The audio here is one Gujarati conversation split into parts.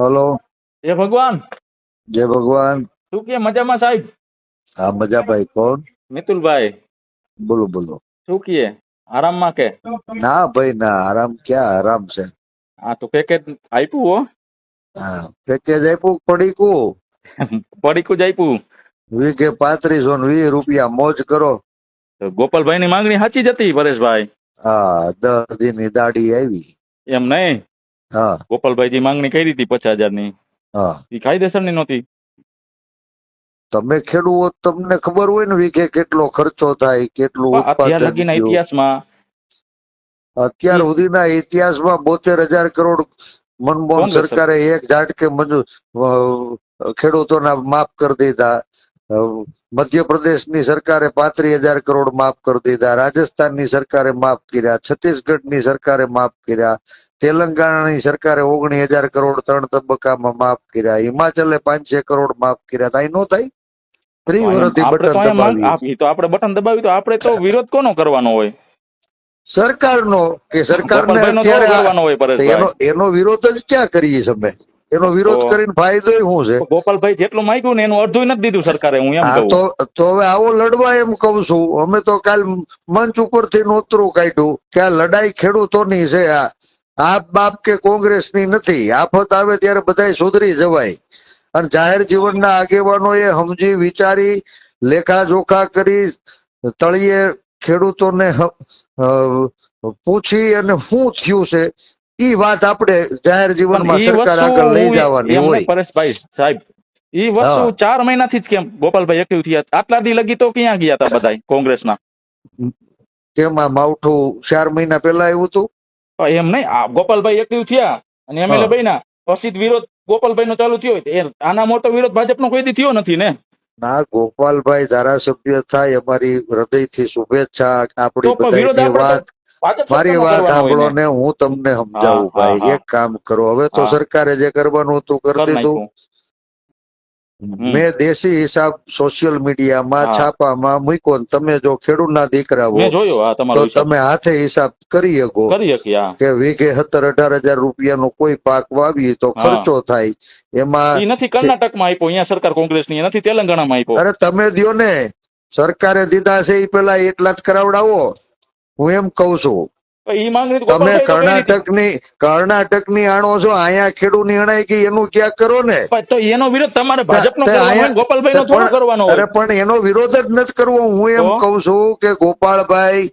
હલો. એ ભગવાન. જય ભગવાન. શું કે મજામાં સાહેબ? હા મજાભાઈ. કોણ? મિતુલભાઈ. બોલો બોલો. શું કીએ આરામમાં કે? ના ભાઈ ના આરામ ક્યાં? આરામ છે. આ તો પેકેટ આપ્યું હો. હા પેકેજ આપ્યું પડીકું? પડીકું જ આપ્યું. વીઘે પાંત્રીસો ને વીસ રૂપિયા મોજ કરો. તો ગોપાલભાઈ ની માંગણી સાચી જ હતી પરેશભાઈ. હા દસ દી ની દાડી આવી. એમ નહીં? હા. ગોપાલભાઈ માંગણી કરી હતી પચાસ હજારની હા. એ કાયદેસરની નહોતી. તમે ખેડૂત તમને ખબર હોય ને વીઘે કેટલો ખર્ચો થાય કેટલું અત્યાર લગીના ઇતિહાસમાં અત્યાર સુધીના ઇતિહાસમાં બોતેર હજાર કરોડ મનમોહન સરકારે એક ઝાટકે મંજૂર ખેડૂતોના માફ કરી દીધા. મધ્યપ્રદેશની સરકારે પાંત્રીસ હજાર કરોડ માફ કરી દીધા રાજસ્થાનની સરકારે માફ કર્યા છત્તીસગઢની સરકારે માફ કર્યા તેલંગાણાની સરકારે ઓગણી હજાર કરોડ ત્રણ તબક્કામાં માફ કર્યા હિમાચલે પાંચસો કરોડ માફ કર્યા. થાય નો થાય? ત્રી વર્ષથી આપણે બટન દબાવી તો આપણે બટન દબાવ્યું તો આપણે તો વિરોધ કોનો કરવાનો હોય? સરકારનો કે સરકારને અત્યારે એનો એનો વિરોધ જ ક્યાં કરીએ અમે? એનો વિરોધ કરીને ફાયદો શું છે? ગોપાલભાઈ જેટલું માંગ્યું ને એનું અડધું નથી દીધું સરકારે હું એમ કહું. તો તો હવે આવો લડવા એમ કહું છું. અમે તો કાલ મંચ ઉપરથી નોતરું કાઢ્યું કે આ લડાઈ ખેડૂતોની છે. આ આપ બાપ કે કોંગ્રેસની નથી. આફત આવે ત્યારે બધાય સુધરી જવાય. અને જાહેર જીવનના આગેવાનોએ સમજી વિચારી લેખા જોખા કરી તળિયે ખેડૂતોને પૂછી અને શું થયું છે ઈ વાત આપણે જાહેર જીવનમાં સરકાર આગળ લઈ જવાની હોય. પરેશભાઈ સાહેબ ઈ વસ્તુ ચાર મહિનાથી જ કેમ ગોપાલભાઈ એક્ટિવ થયા? આટલા દી લગી તો ક્યાં ગયા હતા બધા કોંગ્રેસના? તેમાં માવઠું ચાર મહિના પહેલા આવ્યું હતું. એમ નહીં. ગોપાલભાઈ એક્ટિવ થયા અને એમએલએ. બન્યા. પછી વિરોધ ગોપાલભાઈ નો ચાલુ થયો એ આના મોટો વિરોધ ભાજપનો કોઈ દી થયો નથી ને? ના ગોપાલભાઈ ધારાસભ્ય થાય અમારી હૃદયથી શુભેચ્છા. આપણી બધાની વાત મારી વાત સાંભળો ને. હું તમને સમજાવું ભાઈ એક કામ કરો. હવે તો. સરકારે જે કરવાનું હતું કરી દીધું. મેં દેશી હિસાબ સોશિયલ મીડિયામાં છાપામાં મૂક્યો તમે જો ખેડૂતના દીકરા હો તો તમે હાથે હિસાબ કરી શકો. કે વીઘે સત્તર અઢાર હજાર રૂપિયાનો કોઈ પાક વાવીએ તો ખર્ચો થાય. એમાં નથી કર્ણાટકમાં આપ્યો અહીંયા સરકાર કોંગ્રેસની નથી તેલંગાણામાં આપ્યો. અરે તમે દ્યો ને સરકારે દીધા છે એ પેલા એટલા જ કરાવડાવો. હું એમ કઉ છું તમે કર્ણાટકની. કર્ણાટકની કર્ણાટકની આણો છો અહીંયા ખેડૂત નિર્ણય કે એનું ક્યાં કરો ને? તો એનો વિરોધ તમારે ભાજપનો ગોપાલભાઈ ને થોડો કરવાનો અરે પણ એનો વિરોધ જ નથી કરવો. હું એમ? કઉ છું કે ગોપાલભાઈ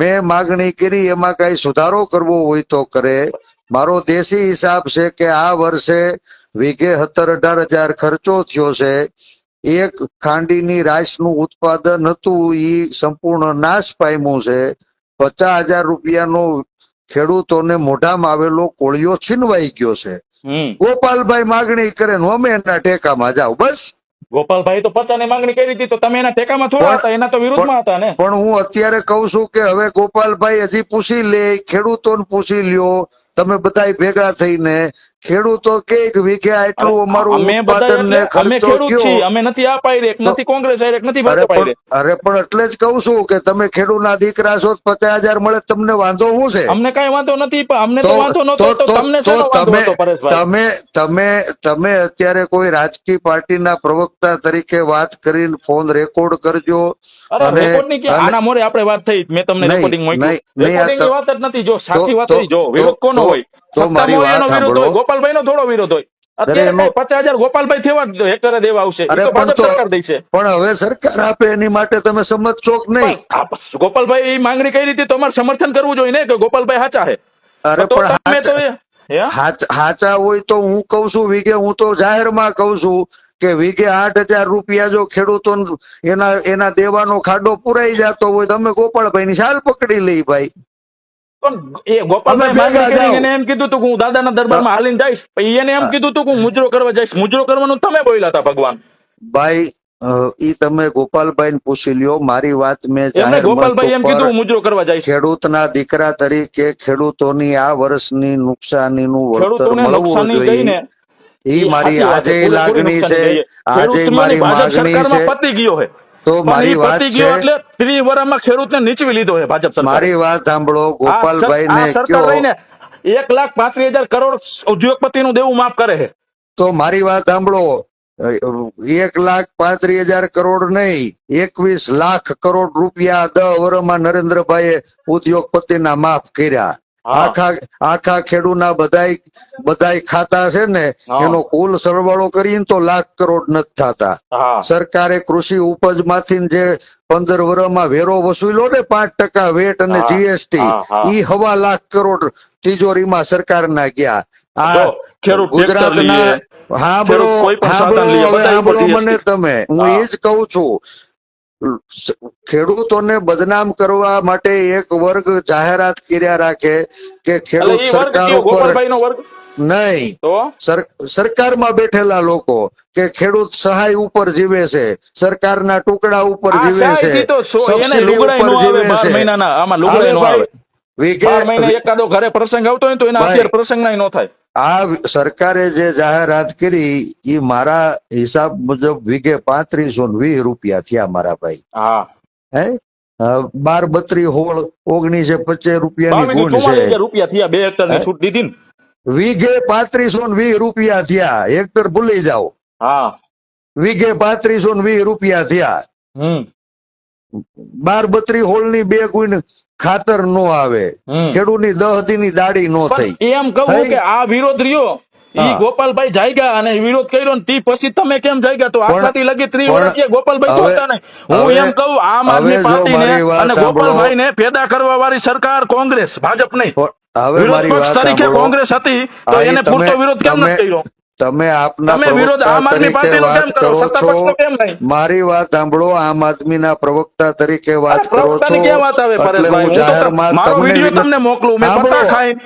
મેં માગણી કરી એમાં કઈ સુધારો કરવો હોય તો કરે. મારો દેશી હિસાબ છે કે આ વર્ષે વીઘે સત્તર અઢાર હજાર ખર્ચો થયો છે. એક ખાંડીની રાશનું ઉત્પાદન હતું ઈ સંપૂર્ણ નાશ પામ્યું છે. પચાસ હજાર રૂપિયાનો ખેડૂતોને મોઢામાં આવેલો કોળિયો છીનવાઈ ગયો છે. ગોપાલભાઈ માગણી કરે અમે એના ટેકામાં જાવ બસ. ગોપાલભાઈ તો પચાસની માંગણી કરી હતી તો તમે એના ટેકામાં થોડા હતા એના તો વિરોધમાં હતા ને. પણ હું અત્યારે કઉ છું કે હવે ગોપાલભાઈ હજી પૂછી લે ખેડૂતોને પૂછી લ્યો તમે બધા ભેગા થઈને ખેડૂતો કે વીઘે આટલું અમારું અમે બધા અમે ખેડૂત છીએ અમે નથી આ પાયરે એક નથી કોંગ્રેસ એક નથી ભાજપ હારે. અરે પણ એટલે જ કહું છું કે તમે ખેડૂતના દીકરા છો પચાસ હજાર મળે તમને વાંધો શું છે? અમને કઈ વાંધો નથી પણ અમને તો વાંધો નતો તો- તમને શેનો વાંધો હતો પરેશભાઈ? તમે તમે તમે અત્યારે કોઈ રાજકીય પાર્ટીના પ્રવક્તા તરીકે વાત કરીને ફોન રેકોર્ડ કરજો અરે અને- રેકોર્ડની કે આના મોરે આપણે વાત થઈ મેં તમને રેકોર્ડિંગ મોકલી રેકોર્ડિંગની વાત જ નથી જો સાચી વાત હોય જો વિરોધ કોનો હોય? તો મારી વાત સાંભળો. ગોપાલભાઈ નો થોડો વિરોધ હોય. કઈ પચાસ ગોપાલભાઈ થવા હેક્ટરે દેવા આવશે. ઈ અરે તો પણ ભાજપ તો- સરકાર દેશે. પણ હવે સરકાર આપે એની માટે તમે સમજશો કે નહીં? ગોપાલભાઈ એ માંગણી કરી હતી તમારે સમર્થન કરવું જોઈએ ને કે ગોપાલભાઈ અરે પણ હાચ- હે? હાચા હોય તો હું કઉ છું વિગે હું તો જાહેરમાં કઉ છું કે વીઘે આઠ હજાર રૂપિયા જો ખેડૂતો એના એના દેવાનો ખાડો પુરાઈ જતો હોય તમે ગોપાલભાઈ ની શાલ પકડી લઈ ભાઈ. પણ એ ગોપાલભાઈ. એને એમ કીધું હતું કે હું દાદાના દરબારમાં હાલીને જઈશ એને એમ કીધું હતું કે હું મુજરો કરવા જઈશ. મુજરો કરવાનું તમે બોલ્યા હતા ભગવાન. ભાઈ ઈ તમે ગોપાલભાઈ પૂછી લ્યો મારી વાત મેં ગોપાલભાઈ એમ કીધું મુજરો કરવા જાય ખેડૂતના દીકરા તરીકે ખેડૂતોની આ વર્ષની નુકસાનીનું વળતર મળવું નુકસાની જોઈએ. ઈ મારી આજે લાગણી છે. આજે મારી માંગણી છે. પતી ગયો છે. તો મારી વાત છે એટલે ત્રી વર્ષમાં ખેડૂતને નીચવી લીધો છે ભાજપ સરકાર મારી વાત સાંભળો ગોપાલભાઈ ને સરકાર રહીને એક લાખ પાંત્રીસ હજાર કરોડ ઉદ્યોગપતિનું દેવું માફ કરે છે તો મારી વાત સાંભળો એક લાખ પાંત્રીસ હજાર કરોડ નહીં એકવીસ લાખ કરોડ રૂપિયા દર વર્ષમાં નરેન્દ્રભાઈએ ઉદ્યોગપતિના માફ કર્યા. આખા આખા ખેડૂના બધાય બધાય ખાતા છે ને એનો કુલ સરવાળો કરીને તો લાખ કરોડ નથી થતા. હા. સરકારે કૃષિ ઉપજમાંથી જે પંદર વર્ષમાં વેરો વસૂલ્યો ને પાંચ ટકા વેટ અને હા, જીએસટી હા, હા. ઈ હવા લાખ કરોડ તિજોરીમાં સરકારના ગયા આ ગુજરાતના હા બરો સાંભળો ઉપર મને તમે હું હા. એ જ કહું છું ખેડૂતોને બદનામ કરવા માટે એક વર્ગ જાહેરાત કર્યા રાખે કે ખેડૂત સરકાર ઉપર નહીં. સરકારમાં બેઠેલા લોકો કે ખેડૂત સહાય ઉપર જીવે છે સરકારના ટુકડા જીવે છે સબસિડી ઉપર જીવે છે. મહિનાના આમાં લુગડાય હવે નો આવે ભાઈ, વીઘે બાર મહિને એકાદો ઘરે પ્રસંગ આવતો હોય તો એના અત્યારે પ્રસંગ ના નો થાય. આ સરકારે જે જાહેરાત કરી એ મારા હિસાબ મુજબ વીઘે પાંત્રીસો વીસ રૂપિયા થયા મારા ભાઈ. હા. હે? બાર બત્રી હોળ ઓગણીસે પચીસ રૂપિયાની ગુણ છે. હજાર રૂપિયા થયા બે હેક્ટરની છૂટ દીધી ને. વીઘે પાંત્રીસો વીસ રૂપિયા થયા. હેક્ટર ભૂલી જાઓ. હા. વીઘે પાંત્રીસો ને વીસ રૂપિયા થયા. બાર બત્રી હોળની બે કોઈ ખાતર નો આવે. ખેડૂતની દહતી ની દાડી નો થઈ. એમ કહું કે આ વિરોધ રહ્યો. ઈ. ગોપાલભાઈ જાયગા અને વિરોધ કર્યો ને તી પછી તમે કેમ જાયગા? તો પણ- આટલાથી લગી ત્રી વર્ષ ગોપાલભાઈ તો હતા ને. હું એમ કહું આમ આદમી પાર્ટી ને અને ગોપાલભાઈ ને પેદા કરવા વાળી સરકાર કોંગ્રેસ ભાજપ નહીં. હવે વિરોધ મારી પક્ષ તરીકે કોંગ્રેસ હતી તો એને પૂરતો વિરોધ કેમ નથી કર્યો? તમે આપના પ્રવક્તા તરીકે વાત કરો? છો? મારી વાત સાંભળો આમ આદમીના પ્રવક્તા તરીકે વાત કરો છો? કેમ વાત આવે પરેશભાઈ? મારો તમને વીડિયો તમને મોકલું. મેં સાંભળો. પત્તા ખાઈને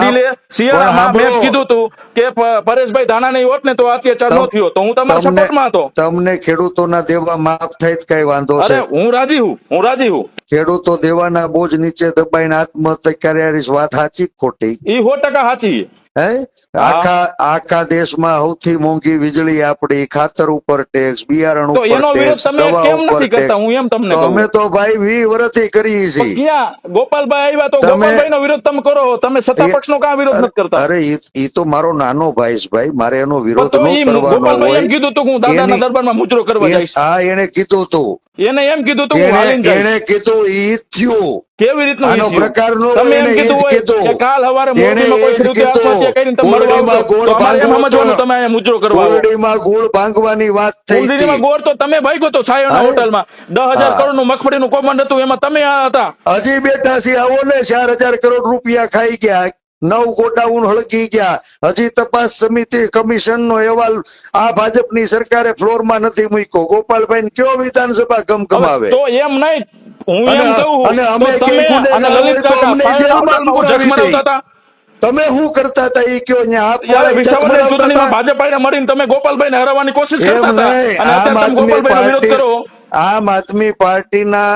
દિલે શિયાળામાં મેં કીધું હતું કે પરેશભાઈ ધાના નહીં હોત ને તો અત્યાચાર નો થયો તો હું તમારા સપોર્ટમાં હતો. તમને ખેડૂતોના દેવા માફ થાય કઈ વાંધો છે. હું રાજી હું હું રાજી હું. ખેડૂતો દેવાના બોજ નીચે દબાઈને આત્મહત્યા કર્યા વાત સાચી ખોટી? ઈ સો ટકા સાચી. હે? આખા આખા દેશમાં સૌથી મોંઘી વીજળી આપડી ખાતર ઉપર ટેક્સ બિયારણ ઉપર એનો વિરોધ તમે કેમ નથી કરતા? હું એમ તમને અમે તો ભાઈ વી વર્ષથી કરીએ છીએ. ક્યાં? ગોપાલભાઈ આવ્યા તો ગોપાલભાઈ નો વિરોધ તમે કરો. તમે સત્તા પક્ષ નો કાં વિરોધ નથી કરતા? અરે ઈ તો મારો નાનો ભાઈ છે ભાઈ. મારે એનો વિરોધ ન કરવાનો હોય એમ કીધું તો હું દાદાના દરબાર દરબારમાં મુજરો કરવા એ- જઈશ. હા એને કીધું તું. એને એમ કીધું હતું હું હાલીને જઈશ. એને કીધું ઈ થયું. કેવી રીતનું? પ્રકારનું તમે એમ કીધું હોય કે કાલ હવારે મોરબીમાં કોઈ ખેડૂતે આત્મહત્યા કરીને તમે મરવા એમ સમજવાનું તમે અહીંયા મુજરો કરવા ગોળ ભાંગવાની વાત થઈ ગોળ તો તમે ભાગ્યો તો છાયોના. હોટલમાં. દસ હજાર હા. કરોડનું મગફળીનું કૌભાંડ હતું એમાં તમે આ હતા. હજી બેઠા છે આવો ને ચાર હજાર કરોડ રૂપિયા ખાઈ ગયા. નવ ગોડાઉન હળગી ગયા. હજી તપાસ સમિતિ કમિશન નો અહેવાલ આ ભાજપની સરકારે ફ્લોરમાં નથી મૂક્યો. ગોપાલભાઈ કયો વિધાનસભા ગમગમાવે? તો એમ નહીં હું એમ કહું અને અમે તમે અને લલિત કાકા તમે શું કરતા હતા એ કયો અહીંયા? વિસાવદર ચૂંટણીમાં મરાવતા મળીને તમે ગોપાલભાઈને હરાવવાની કોશિશ કરતા હતા. અને અત્યારે તમે ગોપાલભાઈનો વિરોધ કરો. આમ આદમી પાર્ટીના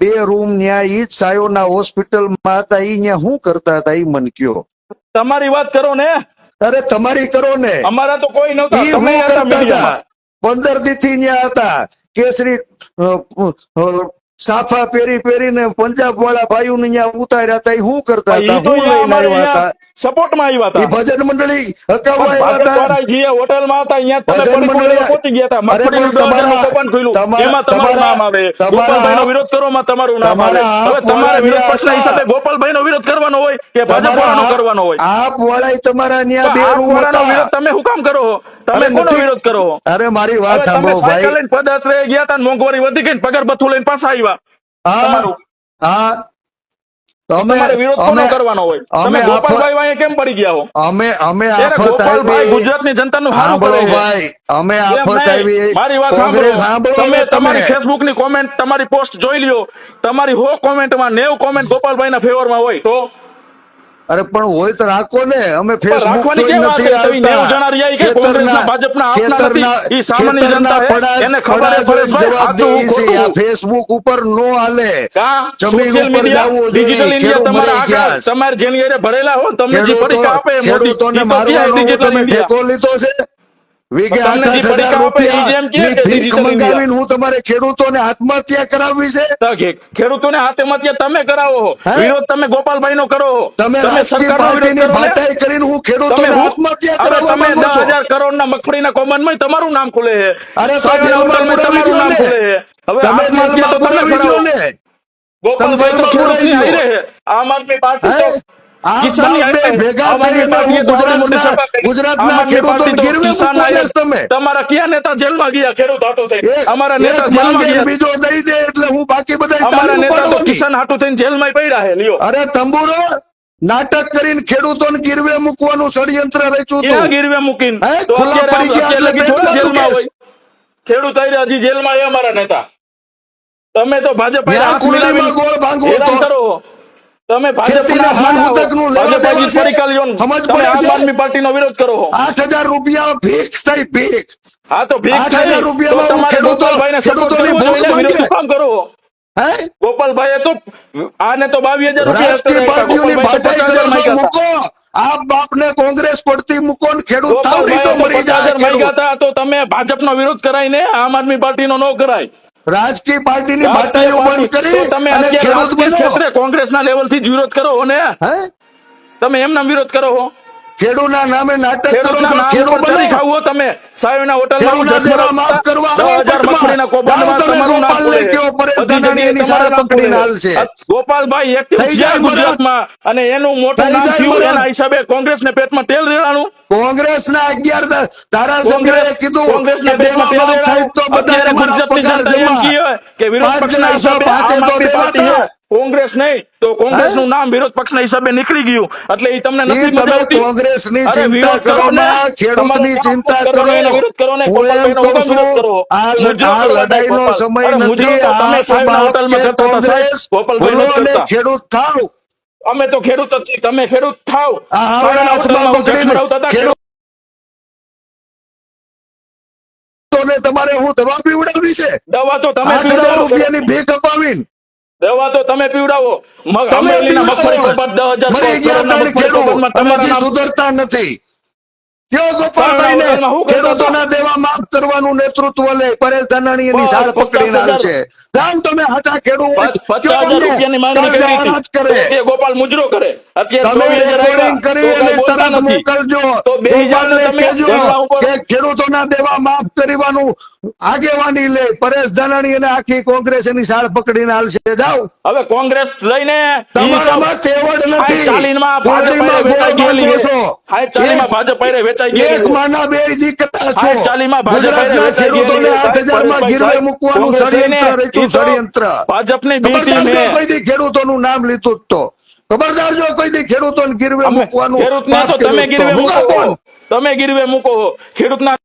બે રૂમ ન્યા ઈ જ સાયોના હોસ્પિટલમાં હતા ઈ ન્યા શું કરતા હતા ઈ મન કયો? તમારી વાત કરો ને. અરે તમારી કરો ને. અમારા તો કોઈ નહોતા. તમે હતા મીડિયામાં. પંદર દીથી ન્યા હતા. કેસરી સાફા પહેરી પહેરીને પંજાબ વાળા ભાઈઓ ને ન્યા ઉતાર્યા હતા એ શું કરતા હતા? હું લઈને આવ્યા હતા? અહીંયા સપોર્ટમાં આવ્યા હતા. ભજન મંડળી હકાવવા આવ્યા હતા? અહીંયા ભજન મંડળી- પહોંચી ગયા હતા. તમારા- કૌભાંડ ખુલ્યું. તમારા- એમાં તમારું નામ આવે. તમારા- ગોપાલભાઈનો વિરોધ કરવામાં તમારું નામ આવે. તમારા હવે તમારે વિરોધ હતા. હિસાબે ગોપાલભાઈનો વિરોધ કરવાનો હોય કે ભાજપ વાળાનો કરવાનો હોય? આપ વાળા તમારા ન્યા બે રૂમ વિરોધ તમે શું કામ કરો તમે કોનો વિરોધ કરો અરે મારી વાત સાંભળો ભાઈ. ગયા હતા ને મોંઘવારી વધી ગઈ પગાર બથું લઈને પાછા આવ્યા. હા. તમારું. હા. તો વિરોધ કોનો કરવાનો હોય? તમે ગોપાલભાઈ વાંહે કેમ પડી ગયા હો? અમે અમે ગોપાલભાઈ ગુજરાતની જનતાનું સારું સાંભળો ભાઈ. અમે એમ આફત નહીં. આવી મારી વાત સાંભળો. સાંભળો તમે તમારી ફેસબુકની કોમેન્ટ તમારી પોસ્ટ જોઈ લ્યો. તમારી હો કોમેન્ટમાં નેવ કોમેન્ટ ગોપાલભાઈ ના ફેવરમાં હોય તો અરે પણ હોય તો રાખો ને અમે ફેસબુક નથી આવતા. ભાજપના નથી? સામાન્ય જનતા. એને ખબર પરેશભાઈ, સાચું, ખોટું. ઉપર નો હાલે સોશિયલ મીડિયા ડિજિટલ ઇન્ડિયા તમારા આગળ તમારે જેની ભરેલા હો તમને જે પરીક્ષા આપે મોટી ખેડૂતોને તો ડિજિટલ તમે ઇન્ડિયા લીધો છે હું તમારે ખેડૂતોને આત્મહત્યા કરાવવી છે ખેડૂતોને આત્મહત્યા તમે કરાવો વિરોધ તમે ગોપાલભાઈ નો કરો તમે ને કરીને હું ખેડૂતોને આત્મહત્યા કરાવવા દસ હજાર કરોડ ના મગફળીના માં તમારું નામ ખુલે છે તમારું નામ ખુલે છે હવે આત્મહત્યા તો તમે કરાવો ગોપાલભાઈ તો જેલમાં ખેડૂતની પુરાવી દો. હારે છે. આમ આદમી પાર્ટી ભેગા. તમારા કયા નેતા જેલમાં ગયા ખેડૂત હાટું થઈ અમારા નેતા જેલમાં ગયા. બીજો દઈ દે એટલે હું બાકી બધા અમારા નેતા તો કિસાન હાટું થઈને જેલમાં પડ્યા હે લ્યો. અરે તંબુરો નાટક કરીને ખેડૂતોને ગીરવે મૂકવાનું ષડયંત્ર રચ્યું હતું ગીરવે મૂકીને? જેલમાં હોય. ખેડૂત હજી જેલમાં એ અમારા નેતા. તમે તો ભાજપ ગોળ ભાંગવો કરો તમે આમ પાર્ટીનો વિરોધ કરો રૂપિયા ભીખ થઈ ભીખ હા તો હજાર તો તમારે ગોપાલભાઈને સપોર્ટ કામ કરો હે. ગોપાલભાઈએ તો આને તો બાવીસ હજાર રૂપિયા આપ ગોપાલભાઈ બાપને કોંગ્રેસ પડતી મૂકો ને ખેડૂત તો મરી જાય તો તમે ભાજપનો વિરોધ કરાય ને આમ આદમી પાર્ટીનો ન કરાય. રાજકીય પાર્ટીની બાટાઈઓ બંધ કરી તમે ખેડૂત ક્ષેત્રે કોંગ્રેસના લેવલથી જ વિરોધ કરો ને. હે? તમે એમના વિરોધ કરો છો ખેડૂતના નામે નાટક ખેડૂત. ખાવું તમે સાયોના હોટલમાં માફ કરવા તમારું નામ ગોપાલભાઈ જાય. ગુજરાતમાં અને એનું મોટું નામ થયું એના હિસાબે કોંગ્રેસને પેટમાં તેલ રેડાણું કોંગ્રેસના અગિયાર ધ- ધારાસભ્યોએ કોંગ્રેસ કીધું કોંગ્રેસના પેટમાં તેલ રેડાણું. તો બધા ગુજરાતની જનતા એમ કહે કે વિરોધ પક્ષ પક્ષના હિસાબે આમ આદમી પાર્ટી દેવાતા. છે. કોંગ્રેસ નહીં તો કોંગ્રેસનું નામ વિરોધ પક્ષના હિસાબે નીકળી ગયું એટલે એ તમને નથી મજા આવતી કોંગ્રેસની ચિંતા કરો ને. ખેડૂતની ચિંતા કરો ને, વિરોધ કરો ને, વિરોધ કરો. આ કરવા લડાઈનો ગોપાલ. સમય નથી તમે સાહેબ સાહેબના બાપ હોટલમાં કરતા હતા, સાહેબ. કોંગ્રેસ ગોપાલભાઈ નો કરતા. ખેડૂત થાવ અમે તો ખેડૂત જ છીએ તમે ખેડૂત થાવ સાયણા હોટલમાં હું જઠ મરાવતા હતા, તમારે હું દવા પીવડાવી છે દવા તો તમે રૂપિયાની ભીખ અપાવીને દવા તો તમે પીવડાવો. અમરેલીના મગફળી પીવડાવો. દસ હજાર મગફળી ખેડૂત સુધરતા નથી. કયો ગોપાલભાઈને સાયણા હોટલમાં શું કરતા ખેડૂતોના દેવા માફ કરવાનું નેતૃત્વ લે. પરેશ ધાનાણી એની બસ, પકડીને હજાર. જાણ તમે હાચા ખેડૂત. પચાસ હજાર રૂપિયાની માંગણી કરી ગોપાલ મુજરો કરે. અત્યારે તમે ચોવીસ હજાર રેકોર્ડિંગ કરી આવ્યા, તો કાંઈ અને બોલતા તરત નથી. મોકલજો. બે હજાર ગોપાલને તમે કહેજો જેલમાં ખેડૂતોના દેવા માફ કરવાનું આગેવાની લે પરેશ ધાનાણી અને આખી કોંગ્રેસ એની શાળ પકડીને હાલશે જાઓ હવે કોંગ્રેસ લઈને તમારામાં તેવડ નથી હાઈ ભાજપ વેચાઈ ગયેલી છો. ચાલીમાં ભાજપ હારે વેચાઈ ગયેલી એક માના બે દીકરા છો ચાલીમાં ભાજપ હારે વેચાઈ ગયેલી ખેડૂતોને છે. આઠ હજારમાં પરેશભાઈ ગીરવે મૂકવાનું ષડયંત્ર રચ્યું, ષડયંત્ર. ભાજપની બી ખબરદાર કોઈ દી ખેડૂતોનું નામ લીધું તો ખબરદાર જો કોઈ દી ખેડૂતોને ગીરવે મૂકવાનું ખેડૂતને તો તમે. ગીરવે મૂકો? તમે ગીરવે મૂકો ખેડૂતના